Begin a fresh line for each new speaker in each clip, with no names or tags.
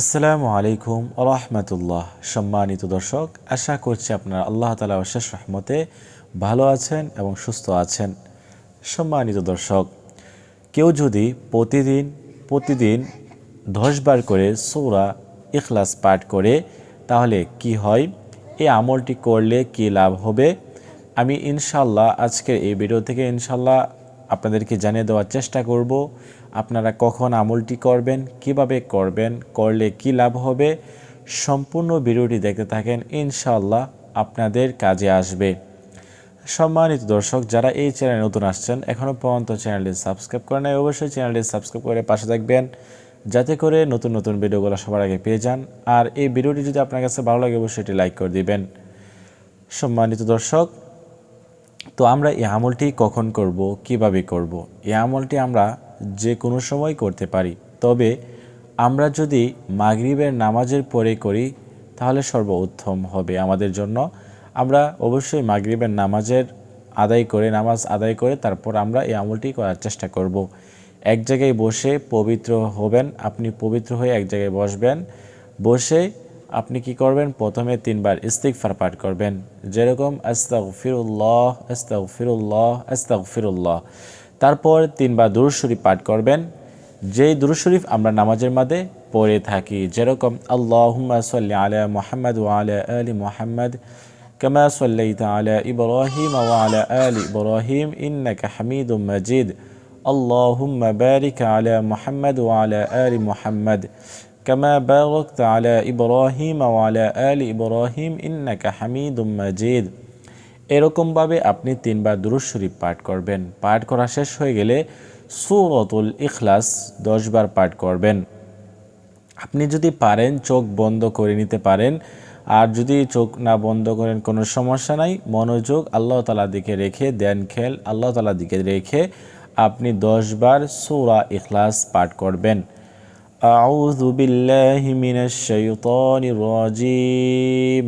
আসসালামু আলাইকুম রহমতুল্লাহ। সম্মানিত দর্শক, আশা করছি আপনারা আল্লাহ তালা অশেষ রহমতে ভালো আছেন এবং সুস্থ আছেন। সম্মানিত দর্শক, কেউ যদি প্রতিদিন প্রতিদিন দশবার করে সৌরা ইখলাস পাঠ করে, তাহলে কি হয়? এই আমলটি করলে কি লাভ হবে? আমি ইনশাল্লাহ আজকের এই ভিডিও থেকে ইনশাল্লাহ আপনাদেরকে জানিয়ে দেওয়ার চেষ্টা করব। আপনারা কখন আমলটি করবেন, কীভাবে করবেন, করলে কি লাভ হবে, সম্পূর্ণ ভিডিওটি দেখতে থাকেন ইনশাল্লাহ আপনাদের কাজে আসবে। সম্মানিত দর্শক, যারা এই চ্যানেলে নতুন আসছেন, এখনও পর্যন্ত চ্যানেলটি সাবস্ক্রাইব নাই, অবশ্যই চ্যানেলটি সাবস্ক্রাইব করে পাশে থাকবেন, যাতে করে নতুন নতুন ভিডিওগুলো সবার আগে পেয়ে যান। আর এই ভিডিওটি যদি আপনার কাছে ভালো লাগে, অবশ্যই এটি লাইক করে দিবেন। সম্মানিত দর্শক, তো আমরা এই আমলটি কখন করব, কীভাবে করব। এই আমলটি আমরা যে কোনো সময় করতে পারি। তবে আমরা যদি মাগরিবের নামাজের পরে করি, তাহলে সর্বোত্তম হবে আমাদের জন্য। আমরা অবশ্যই মাগরিবের নামাজের আদায় করে, নামাজ আদায় করে তারপর আমরা এই আমলটি করার চেষ্টা করব। এক জায়গায় বসে পবিত্র হবেন, আপনি পবিত্র হয়ে এক জায়গায় বসবেন। বসে আপনি কি করবেন? প্রথমে তিনবার ইস্তিকফার পাঠ করবেন। যেরকম আস্তাক ফিরুল্লাহ আস্তাক ফিরুল্লাহ আস্তাক ফিরুল্লাহ তারপর তিনবার দুরুশরীফ পাঠ করবেন যেই দুরুশরীফ আমরা নামাজের মাঝে পড়ে থাকি যেরকম আল্লাহুম্মা সাল্লি আলা মুহাম্মদ ওয়া আলা আলি মুহাম্মদ كما صليت على إبراهيم وعلى آل إبراهيم إنك حميد مجيد اللهم بارك على محمد وعلى آل محمد كما باركت على إبراهيم وعلى آل إبراهيم إنك حميد مجيد এরকমভাবে আপনি তিনবার দুরুদ শরীফ পাঠ করবেন পাঠ করা শেষ হয়ে গেলে সুরতুল ইখলাস দশবার পাঠ করবেন আপনি যদি পারেন চোখ বন্ধ করে নিতে পারেন আর যদি চোখ না বন্ধ করেন কোনো সমস্যা নাই মনোযোগ আল্লাহ তালা দিকে রেখে দেন খেল আল্লাহ তালা দিকে রেখে আপনি দশবার সৌরা ইখলাস পাঠ করবেন أعوذ بالله من الشيطان الرجيم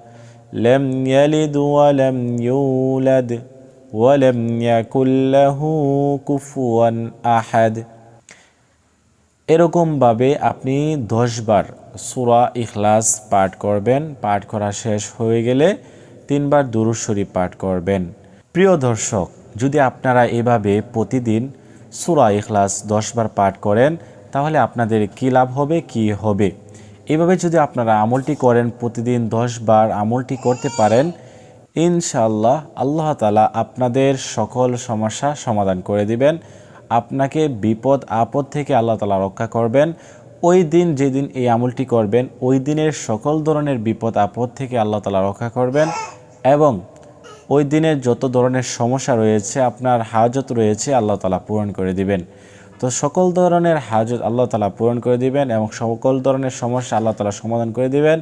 لم يلد ولم يولد ولم يكن له كفوا أحد এরকমভাবে আপনি দশবার সুরা ইখলাস পাঠ করবেন পাঠ করা শেষ হয়ে গেলে তিনবার দুরুশ্বরী পাঠ করবেন প্রিয় দর্শক যদি আপনারা এভাবে প্রতিদিন সুরা ইখলাস দশবার পাঠ করেন তাহলে আপনাদের কী লাভ হবে কি হবে এভাবে যদি আপনারা আমলটি করেন, প্রতিদিন দশ বার আমলটি করতে পারেন ইনশাল্লাহ আল্লাহ তালা আপনাদের সকল সমস্যা সমাধান করে দিবেন। আপনাকে বিপদ, আপদ থেকে আল্লাহ তালা রক্ষা করবেন। ওই দিন যেদিন এই আমলটি করবেন, ওই দিনের সকল ধরনের বিপদ, আপদ থেকে আল্লাহ তালা রক্ষা করবেন এবং ওই দিনের যত ধরনের সমস্যা রয়েছে, আপনার হাজত রয়েছে, আল্লাহ তালা পূরণ করে দিবেন। তো সকল ধরনের হাজত আল্লাহ তালা পূরণ করে দিবেন এবং সকল ধরনের সমস্যা আল্লাহ তালা সমাধান করে দিবেন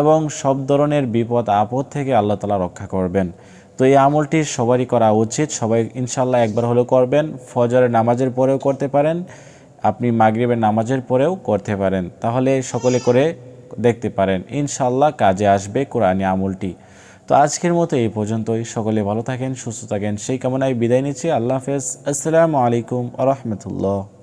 এবং সব ধরনের বিপদ, আপদ থেকে আল্লাহ তালা রক্ষা করবেন। তো এই আমলটি সবারই করা উচিত। সবাই ইনশাল্লাহ একবার হলেও করবেন। ফজরের নামাজের পরেও করতে পারেন। আপনি মাগরিবের নামাজের পরেও করতে পারেন। তাহলে সকলে করে দেখতে পারেন। ইনশাল্লাহ কাজে আসবে কোরআনী আমলটি। তো আজকের মতো এই পর্যন্তই। সকলে ভালো থাকেন, সুস্থ থাকেন। সেই কামনায় বিদায় নিচ্ছি। আল্লাহ হাফেজ। আসসালামু আলাইকুম আ রহমতুল্লাহ।